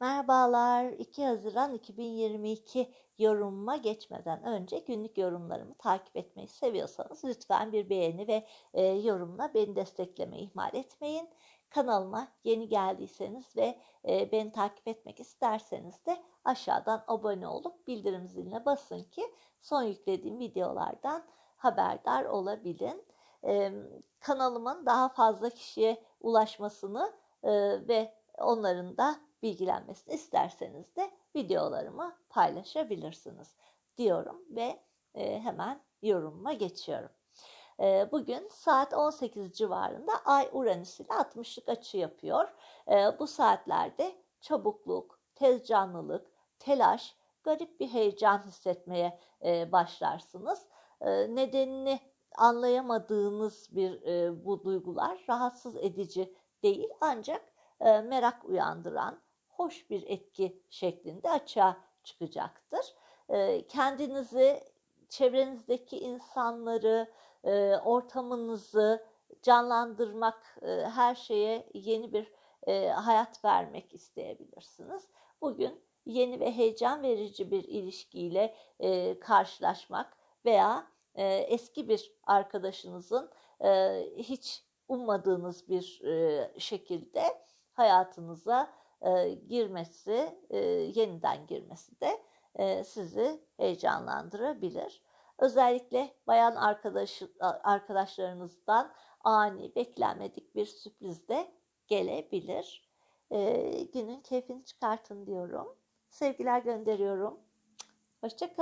Merhabalar. 2 Haziran 2022 yorumuma geçmeden önce günlük yorumlarımı takip etmeyi seviyorsanız lütfen bir beğeni ve e, yorumla beni desteklemeyi ihmal etmeyin. Kanalıma yeni geldiyseniz ve e, beni takip etmek isterseniz de aşağıdan abone olup bildirim ziline basın ki son yüklediğim videolardan haberdar olabilin. E, kanalımın daha fazla kişiye ulaşmasını e, ve onların da bilgilenmesini isterseniz de videolarımı paylaşabilirsiniz diyorum ve e, hemen yorumuma geçiyorum. E, bugün saat 18 civarında Ay Uranüs ile 60'lık açı yapıyor. E, bu saatlerde çabukluk, tez canlılık, telaş, garip bir heyecan hissetmeye başlarsınız. Nedenini anlayamadığınız bir bu duygular rahatsız edici değil ancak merak uyandıran, hoş bir etki şeklinde açığa çıkacaktır. E, kendinizi, çevrenizdeki insanları, e, ortamınızı canlandırmak, e, her şeye yeni bir e, hayat vermek isteyebilirsiniz. Bugün yeni ve heyecan verici bir ilişkiyle karşılaşmak veya eski bir arkadaşınızın hiç ummadığınız bir şekilde hayatınıza e, girmesi, e, yeniden girmesi de e, sizi heyecanlandırabilir. Özellikle bayan arkadaş, arkadaşlarınızdan ani, beklenmedik bir sürpriz de gelebilir. E, günün keyfini çıkartın diyorum. Sevgiler gönderiyorum. Hoşçakalın.